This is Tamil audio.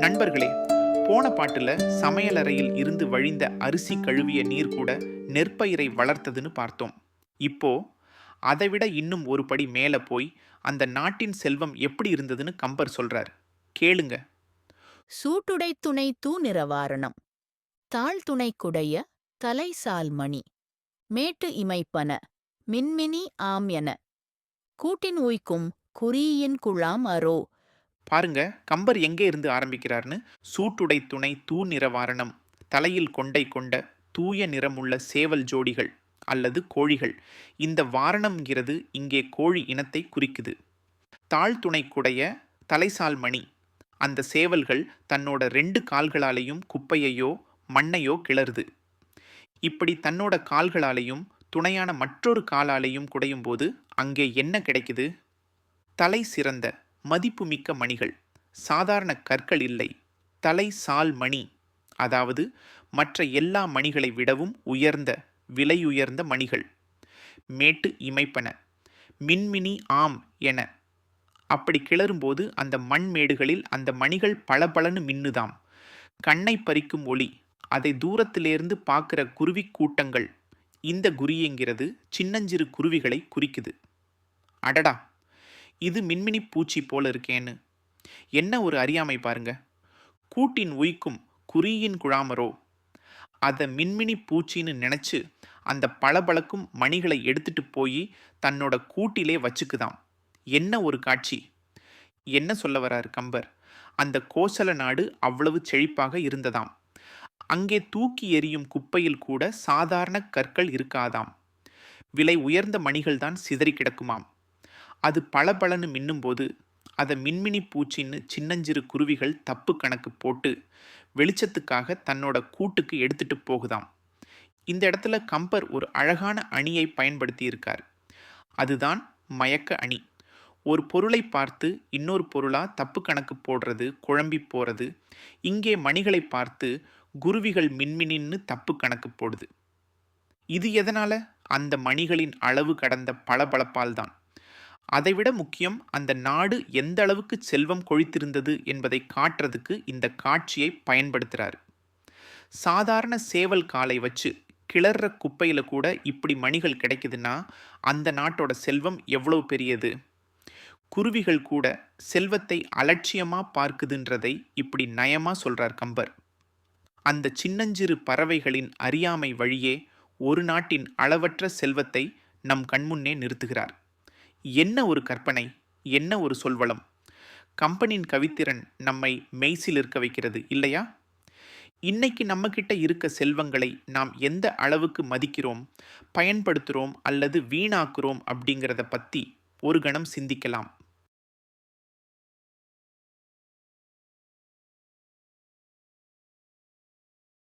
நண்பர்களே போன பாட்டுல சமையலறையில் இருந்து வழிந்த அரிசி கழுவிய நீர் கூட நெற்பயிரை வளர்த்ததுன்னு பார்த்தோம். இப்போ அதைவிட இன்னும் ஒரு படி மேலே போய் அந்த நாட்டின் செல்வம் எப்படி இருந்ததுன்னு கம்பர் சொல்றார். கேளுங்க. சூட்டுடை துணை தூ நிரவாரணம் தாழ் துணை குடைய தலைசால் மணி. மேட்டு இமைப்பன மின்மினி ஆம் என. கூட்டின் உய்க்கும் குறியின் குழாம் அரோ பாருங்க கம்பர் எங்கே இருந்து ஆரம்பிக்கிறார்னு? சூட்டுடை துணை தூ நிறவாரணம் தலையில் கொண்டை கொண்ட தூய நிறமுள்ள சேவல் ஜோடிகள் அல்லது கோழிகள். இந்த வாரணம்ங்கிறது இங்கே கோழி இனத்தை குறிக்குது. தாழ்துணை குடைய தலைசால் மணி. அந்த சேவல்கள் தன்னோட ரெண்டு கால்களாலேயும் குப்பையையோ மண்ணையோ கிளறுது. இப்படி தன்னோட கால்களாலேயும் துணையான மற்றொரு காலாலேயும் குடையும் போது அங்கே என்ன கிடைக்குது? தலை சிறந்த மதிப்புமிக்க மணிகள். சாதாரண கற்கள் இல்லை. தலை சால் மணி. அதாவது மற்ற எல்லா மணிகளை விடவும் உயர்ந்த விலையுயர்ந்த மணிகள். மேட்டு இமைப்பன. மின்மினி ஆம் என. அப்படி கிளறும்போது அந்த மண் மேடுகளில் அந்த மணிகள் பளபளன்னு மின்னுதாம். கண்ணை பறிக்கும் ஒளி. அதை தூரத்திலிருந்து பார்க்குற குருவி கூட்டங்கள். இந்த குறியங்கிறது சின்னஞ்சிறு குருவிகளை குறிக்குது. அடடா! இது மின்மினி பூச்சி போல இருக்கேன்னு. என்ன ஒரு அறியாமை பாருங்க. கூட்டின் உய்க்கும் குறியின் குழாமரோ. அதை மின்மினி பூச்சின்னு நினச்சி அந்த பளபளக்கும் மணிகளை எடுத்துட்டு போய் தன்னோட கூட்டிலே வச்சுக்குதாம். என்ன ஒரு காட்சி. என்ன சொல்ல வரார் கம்பர். அந்த கோசல நாடு அவ்வளவு செழிப்பாக இருந்ததாம். அங்கே தூக்கி எறியும் குப்பையில் கூட சாதாரண கற்கள் இருக்காதாம். விலை உயர்ந்த மணிகள் தான் சிதறி கிடக்குமாம். அது பளபளன்னு மின்னும்போது அதை மின்மினி பூச்சின்னு சின்னஞ்சிறு குருவிகள் தப்பு கணக்கு போட்டு வெளிச்சத்துக்காக தன்னோட கூட்டுக்கு எடுத்துட்டு போகுதாம். இந்த இடத்துல கம்பர் ஒரு அழகான அணியை பயன்படுத்தி இருக்கார் அதுதான் மயக்க அணி. ஒரு பொருளை பார்த்து இன்னொரு பொருளாக தப்பு கணக்கு போடுறது குழம்பி போகிறது இங்கே மணிகளை பார்த்து குருவிகள் மின்மினின்னு தப்பு கணக்கு போடுது. இது எதனால்? அந்த மணிகளின் அளவு கடந்த பளபளப்பால் தான் அதைவிட முக்கியம் அந்த நாடு எந்த அளவுக்கு செல்வம் கொழித்திருந்தது என்பதை காட்டுறதுக்கு இந்த காட்சியை பயன்படுத்துகிறார் சாதாரண சேவல் காலை வச்சு கிளற குப்பையில் கூட இப்படி மணிகள் கிடைக்குதுன்னா அந்த நாட்டோட செல்வம் எவ்வளோ பெரியது? குருவிகள் கூட செல்வத்தை அலட்சியமாக பார்க்குதுன்றதை இப்படி நயமாக சொல்கிறார் கம்பர். அந்த சின்னஞ்சிறு பறவைகளின் அறியாமை வழியே ஒரு நாட்டின் அளவற்ற செல்வத்தை நம் கண்முன்னே நிறுத்துகிறார். என்ன ஒரு கற்பனை என்ன ஒரு சொல்வளம்? கம்பெனியின் கவித்திறன் நம்மை மெய்சில் இருக்க வைக்கிறது இல்லையா? இன்னைக்கு நம்மக்கிட்ட இருக்க செல்வங்களை நாம் எந்த அளவுக்கு மதிக்கிறோம் பயன்படுத்துகிறோம் அல்லது வீணாக்குறோம் அப்படிங்கிறத பற்றி ஒரு கணம் சிந்திக்கலாம்.